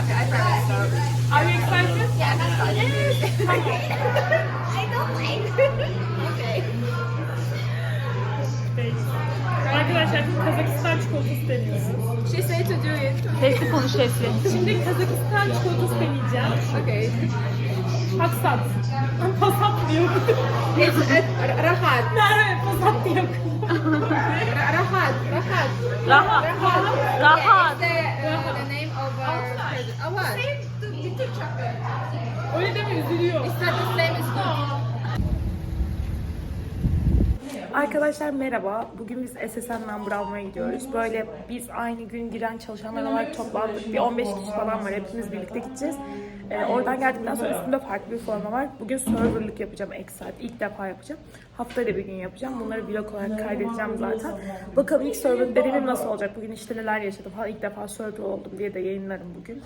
excited. I promise. So. Are you excited? Yeah, I'm excited. I don't mind. okay. Arkadaşlar biz Kazakistan çikolatası deniyoruz. She said to do it. Sesli konuş sesli. Şimdi Kazakistan çikolatası deneyeceğim. Okay. Paksat. Pasat diyor. Rahat. Merve pasat diyor. Ra- Rahat. Rahat. Rahat. Yeah, Rahat. it's the, Oh, what? Öyle deme üzülüyor. Same as no. Arkadaşlar merhaba. Bugün biz SSN number almaya gidiyoruz. Böyle biz aynı gün giren çalışanlar olarak toplandık. Bir 15 kişi falan var. Hepimiz birlikte gideceğiz. Ee, oradan geldikten sonra üstümde farklı bir forma var. Bugün serverlık yapacağım ek saat. İlk defa yapacağım. Haftada bir gün yapacağım. Bunları vlog olarak kaydedeceğim zaten. Bakalım ilk server deneyimim nasıl olacak? Bugün işte neler yaşadım falan. İlk defa server oldum diye de yayınlarım bugün.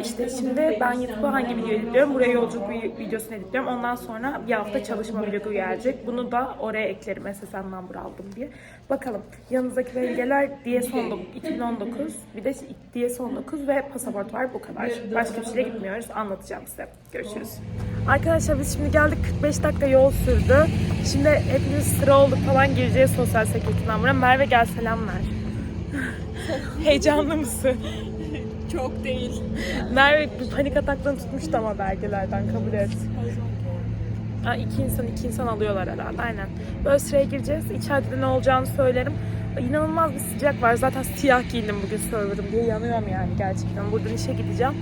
İşte şimdi ben YouTube'a hangi video editliyorum? Buraya yolculuk videosunu editliyorum. Ondan sonra bir hafta çalışma vlogu gelecek. Bunu da oraya eklerim SSN number aldım diye. Bakalım. Yanınızdaki belgeler DS19 2019 bir de DS19 ve pasaport var bu kadar. Başka bir şeyle gitmiyoruz. Anlatacağım size. Görüşürüz. Arkadaşlar biz şimdi geldik. 45 dakika yol sürdü. Şimdi hepimiz sıra olduk falan gireceğiz sosyal sekreterden buraya. Merve gel selam ver. Heyecanlı mısın? Çok değil. Merve bir panik ataklarını tutmuştu ama belgelerden kabul et. Ha, iki insan iki insan alıyorlar herhalde aynen. Böyle sıraya gireceğiz. İçeride de ne olacağını söylerim. İnanılmaz bir sıcak var. Zaten siyah giyindim bugün server'ım diye yanıyorum yani gerçekten. Buradan işe gideceğim.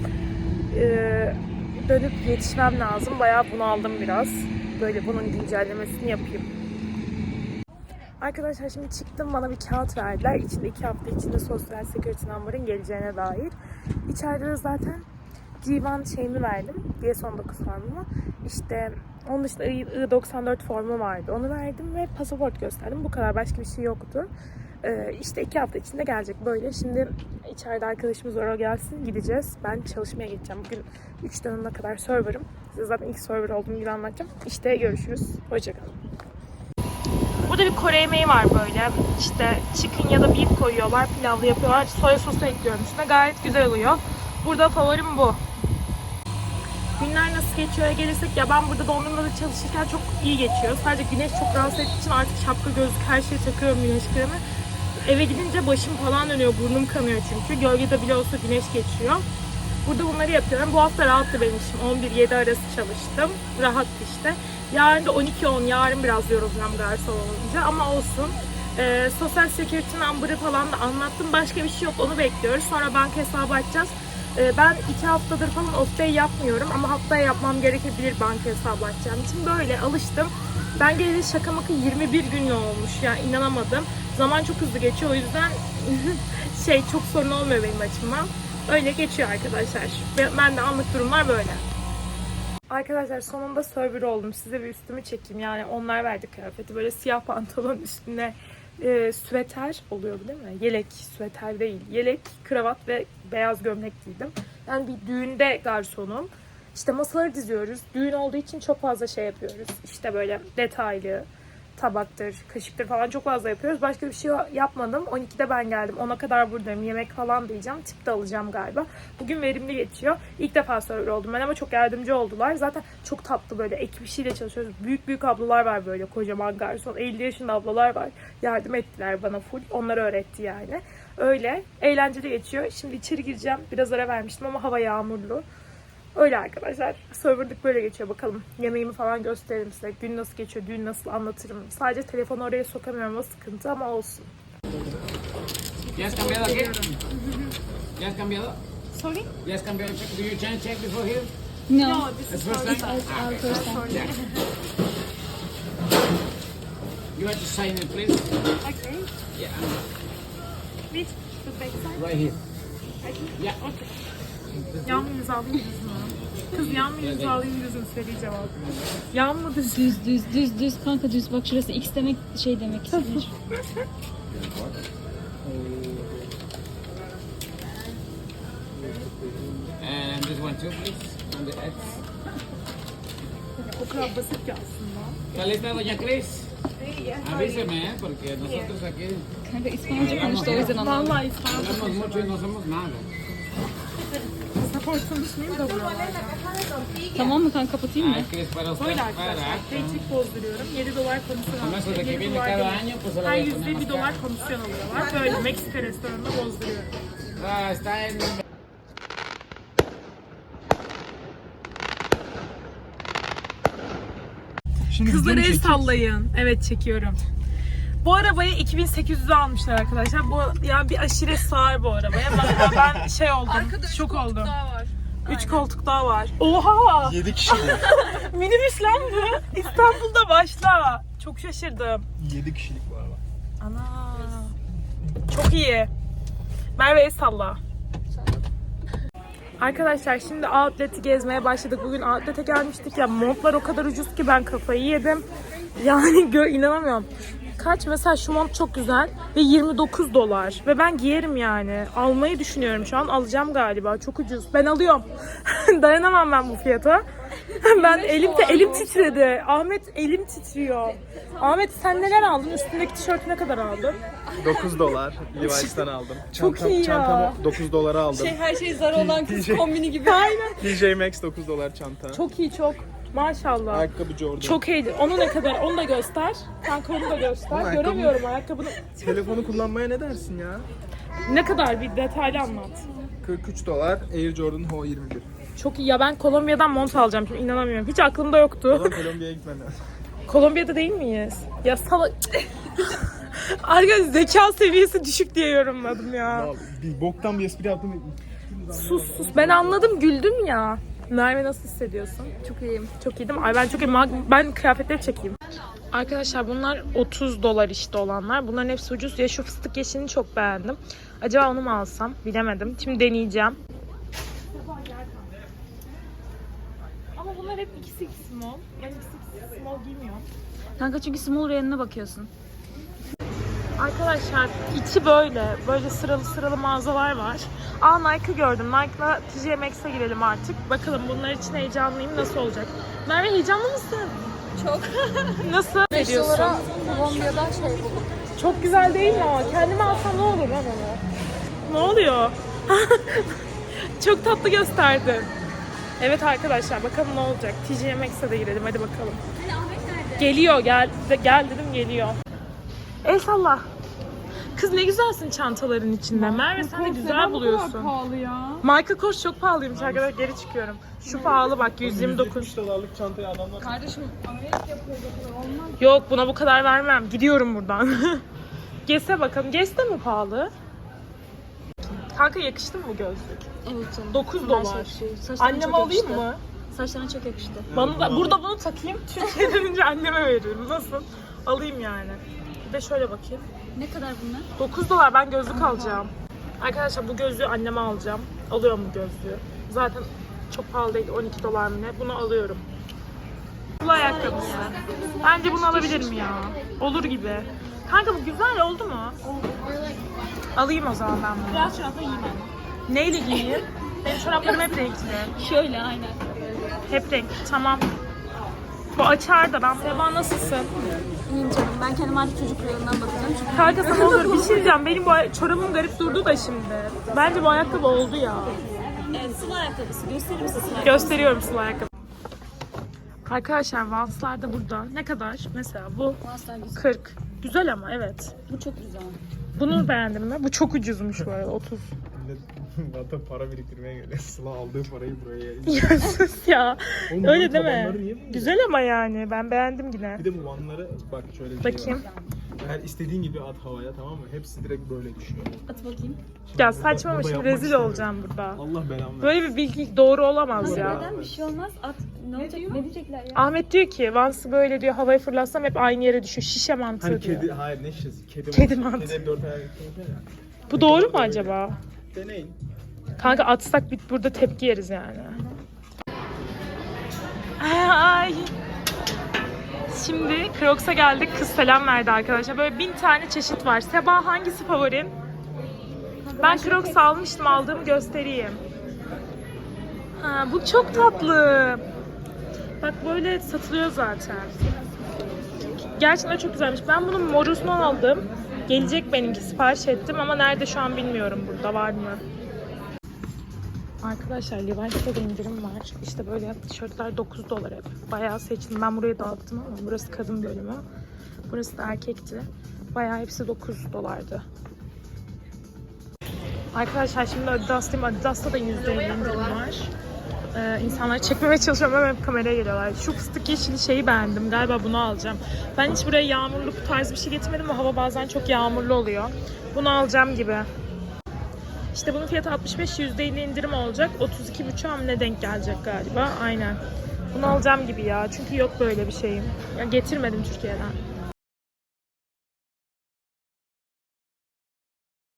Ee, dönüp yetişmem lazım. Bayağı bunaldım biraz. Böyle bunun güncellemesini yapayım. Arkadaşlar şimdi çıktım bana bir kağıt verdiler. İçinde iki hafta içinde sosyal security number'ın geleceğine dair. İçeride de zaten Civan şeyimi verdim. DS19 formumu. İşte onun dışında I- I94 formu vardı. Onu verdim ve pasaport gösterdim. Bu kadar. Başka bir şey yoktu. Ee, işte iki hafta içinde gelecek böyle. Şimdi içeride arkadaşımız var o gelsin gideceğiz. Ben çalışmaya gideceğim. Bugün 3 dönümüne kadar server'ım. Size zaten ilk server olduğum gibi anlatacağım. İşte görüşürüz. Hoşçakalın. Burada bir Kore yemeği var böyle. İşte chicken ya da beef koyuyorlar, pilavlı yapıyorlar. Soya sosu ekliyorum üstüne. Gayet güzel oluyor. Burada favorim bu. Günler nasıl geçiyor gelirsek ya ben burada dondurmada çalışırken çok iyi geçiyor. Sadece güneş çok rahatsız ettiği için artık şapka, gözlük her şeyi takıyorum güneş kremi. Eve gidince başım falan dönüyor, burnum kanıyor çünkü. Gölgede bile olsa güneş geçiyor. Burada bunları yapıyorum. Bu hafta rahattı benim işim. 11-7 arası çalıştım. Rahattı işte. Yarın da 12-10. Yarın biraz yorulacağım garson olunca ama olsun. Ee, sosyal security number'ı falan da anlattım. Başka bir şey yok. Onu bekliyoruz. Sonra banka hesabı açacağız. Ee, ben iki haftadır falan off day yapmıyorum ama haftaya yapmam gerekebilir banka hesabı açacağım için. Böyle alıştım. Ben geleli şaka maka 21 gün olmuş. Yani inanamadım. Zaman çok hızlı geçiyor. O yüzden şey çok sorun olmuyor benim açımdan. Öyle geçiyor arkadaşlar. Ben de anlık durumlar böyle. Arkadaşlar sonunda server oldum. Size bir üstümü çekeyim. Yani onlar verdi kıyafeti. Böyle siyah pantolon üstüne e, süveter oluyor bu değil mi? Yelek, süveter değil. Yelek, kravat ve beyaz gömlek giydim. Yani bir düğünde garsonum. İşte masaları diziyoruz. Düğün olduğu için çok fazla şey yapıyoruz. İşte böyle detaylı, tabaktır, kaşıktır falan çok fazla yapıyoruz. Başka bir şey yapmadım. 12'de ben geldim. 10'a kadar buradayım. Yemek falan da yiyeceğim. Tip de alacağım galiba. Bugün verimli geçiyor. İlk defa server oldum ben ama çok yardımcı oldular. Zaten çok tatlı böyle ekip işiyle çalışıyoruz. Büyük büyük ablalar var böyle kocaman garson. 50 yaşında ablalar var. Yardım ettiler bana full. Onlar öğretti yani. Öyle. Eğlenceli geçiyor. Şimdi içeri gireceğim. Biraz ara vermiştim ama hava yağmurlu. Öyle arkadaşlar. Serverlık böyle geçiyor bakalım. Yemeğimi falan gösteririm size. Gün nasıl geçiyor, düğün nasıl anlatırım. Sadece telefonu oraya sokamıyorum o sıkıntı ama olsun. ¿Ya has cambiado aquí? ¿Ya has cambiado? Sorry? ¿Ya has cambiado? check? Do you change check before here? No. That's first time? Ah, okay. first time. Yeah. You have to sign it, please. Okay. Yeah, Which the back side? right here. Yeah. Yan mı imzalayayım düz mü? Kız yan mı imzalayayım düz mü? Seri cevap. Yan mı düz? Düz düz düz düz kanka düz bak şurası X demek şey demek istemiş. And this one too, please. On the X. O kadar basit ki aslında. ¿Está lista, doña Cris? Avíseme, ¿eh? Porque nosotros aquí kanka İspanyolca konuştu o yüzden anlamadım. Vallahi İspanyolca hablamos mucho y no somos nada. Pasaport sonuçlayayım da buralar. Tamam mı kanka kapatayım mı? Böyle arkadaşlar. Paycheck bozduruyorum. 7 dolar komisyon Con eso de alıyor. que 7 viene dolar la Her yüzde poner bir más dolar caro. komisyon alıyorlar. Böyle Meksika restoranında bozduruyorum. Kızlara el sallayın. Evet çekiyorum. Bu arabayı 2800'e almışlar arkadaşlar. Bu yani bir aşire sığar bu arabaya. Ben, ben şey oldum. şok oldum. Daha var. 3 koltuk daha var. Oha! 7 kişilik. Minibüs lan bu. İstanbul'da başla. Çok şaşırdım. 7 kişilik bu araba. Ana. Çok iyi. Merve el salla. Arkadaşlar şimdi outlet'i gezmeye başladık. Bugün outlet'e gelmiştik ya montlar o kadar ucuz ki ben kafayı yedim. Yani gö inanamıyorum. Kaç mesela şu mont çok güzel ve 29 dolar ve ben giyerim yani. Almayı düşünüyorum şu an alacağım galiba çok ucuz. Ben alıyorum. Dayanamam ben bu fiyata. ben elim de elim titredi. Ahmet elim titriyor. Ahmet sen neler aldın? Üstündeki tişörtü ne kadar aldın? 9 dolar Levi's'tan aldım. Çok Çantam- iyi ya. Çantamı 9 dolara aldım. Şey, her şey zar olan kız kombini gibi. Aynen. TJ Maxx 9 dolar çanta. Çok iyi çok. Maşallah. Ayakkabı Jordan. Çok iyiydi. Onu ne kadar? Onu da göster. Kanka onu da göster. Ayakkabı- Göremiyorum ayakkabını. Telefonu kullanmaya ne dersin ya? Ne kadar bir detaylı anlat. 43 dolar Air Jordan Ho 21. Çok iyi. Ya ben Kolombiya'dan mont alacağım şimdi inanamıyorum. Hiç aklımda yoktu. Ulan Kolombiya'ya gitmen lazım. Kolombiya'da değil miyiz? Ya salak. Arkadaş zeka seviyesi düşük diye yorumladım ya. Ya bir boktan bir espri yaptım. Sus sus. Ben anladım güldüm ya. Merve nasıl hissediyorsun? Çok iyiyim. Çok iyi değil mi? Ay ben çok iyi. Ben kıyafetleri çekeyim. Arkadaşlar bunlar 30 dolar işte olanlar. Bunların hepsi ucuz. Ya şu fıstık yeşilini çok beğendim. Acaba onu mu alsam? Bilemedim. Şimdi deneyeceğim. Ama bunlar hep ikisi small. Ben ikisi small giymiyorum. Kanka çünkü small reyonuna bakıyorsun. Arkadaşlar içi böyle. Böyle sıralı sıralı mağazalar var. Aa Nike gördüm. Nike'la TJ girelim artık. Bakalım bunlar için heyecanlıyım. Nasıl olacak? Merve heyecanlı mısın? Çok. Nasıl? 5 Veriyorsun? dolara Kolombiya'dan şey buldum. Çok güzel değil mi o? Kendime alsam ne olur lan onu? Ne oluyor? Çok tatlı gösterdin. Evet arkadaşlar bakalım ne olacak. TJ Maxx'e de girelim hadi bakalım. Geliyor gel gel dedim geliyor. El salla. Kız ne güzelsin çantaların içinde. Merve sen de güzel buluyorsun. pahalı ya. Michael Kors çok pahalıymış arkadaşlar geri çıkıyorum. Şu pahalı bak 129. 170 dolarlık çantayı adamlar Kardeşim Amerika yapıyor da olmaz. Yok buna bu kadar vermem. Gidiyorum buradan. Gese bakalım. Gese mi pahalı? Kanka yakıştı mı bu gözlük? Evet canım. 9 Bunlar dolar. şey- şey, saçlarına Anneme çok alayım yakıştı. mı? Saçlarına çok yakıştı. Bana da, burada bunu takayım. Türkiye'ye dönünce anneme veririm. Nasıl? Alayım yani. Bir de şöyle bakayım. Ne kadar bunlar? 9 dolar ben gözlük alacağım. Arkadaşlar bu gözlüğü anneme alacağım. Alıyorum bu gözlüğü. Zaten çok pahalı değil. 12 dolar mı ne? Bunu alıyorum. Bu ayakkabısı. Bence bunu alabilirim ya. Olur gibi. Kanka bu güzel oldu mu? Alayım o zaman ben bunu. Biraz çanta yiyeyim Neyle giyeyim? Benim çoraplarım hep renkli. Şöyle aynen. Hep renkli. Tamam. Bu açar da ben. Seba nasılsın? İyiyim canım. Ben kendime artık çocuk reyonundan bakacağım. Çünkü Kanka sana olur bir şey diyeceğim. Benim bu ay- çorabım garip durdu da şimdi. Bence bu ayakkabı oldu ya. evet, sıla ayakkabısı. Gösterir misin sıla ayakkabısı? Gösteriyorum sıla ayakkabı. Arkadaşlar Vanslar da burada. Ne kadar? Mesela bu Asla güzel. 40. Güzel ama evet. Bu çok güzel. Bunu beğendim mi? Bu çok ucuzmuş bu arada 30. Zaten para biriktirmeye geliyor. Sıla aldığı parayı buraya Ya sus ya. Oğlum Öyle değil niye mi? böyle? Güzel ama yani. Ben beğendim yine. Bir de bu vanları bak şöyle bir şey Bakayım. var. Eğer istediğin gibi at havaya tamam mı? Hepsi direkt böyle düşüyor. At bakayım. Ya Burada- saçma ama burada şimdi yapmak rezil istemiyorum. olacağım burada. Allah belamı versin. Böyle bir bilgi doğru olamaz ya. Neden bir şey olmaz? At. Ne, olacak? Ne diyecekler ya? Ahmet diyor ki Vans'ı böyle diyor havaya fırlatsam hep aynı yere düşüyor. Şişe mantığı Hani diyor. kedi, hayır ne şişesi? Kedi, Kedi mantığı. mantığı. Kedi hep dört ya. Bu doğru mu acaba? Deneyin. Kanka atsak biz burada tepki yeriz yani. Ay. Şimdi Crocs'a geldik. Kız selam verdi arkadaşlar. Böyle bin tane çeşit var. Seba hangisi favorin? Ben Crocs almıştım. Aldığımı göstereyim. Ha, bu çok tatlı. Bak böyle satılıyor zaten. Gerçekten çok güzelmiş. Ben bunun morusunu aldım. Gelecek benimki sipariş ettim ama nerede şu an bilmiyorum burada var mı? Arkadaşlar Levi's'ta da indirim var. İşte böyle tişörtler 9 dolar hep. Bayağı seçtim. Ben burayı dağıttım ama burası kadın bölümü. Burası da erkekti. Bayağı hepsi 9 dolardı. Arkadaşlar şimdi Adidas'tayım. Adidas'ta da %50 indirim var. Ee, insanları çekmemeye çalışıyorum ama hep kameraya geliyorlar. Şu fıstık yeşili şeyi beğendim. Galiba bunu alacağım. Ben hiç buraya yağmurlu bu tarz bir şey getirmedim ama hava bazen çok yağmurlu oluyor. Bunu alacağım gibi. İşte bunun fiyatı 65 %50 indirim olacak. 32,5 hamle denk gelecek galiba. Aynen. Bunu alacağım gibi ya. Çünkü yok böyle bir şeyim. Ya getirmedim Türkiye'den.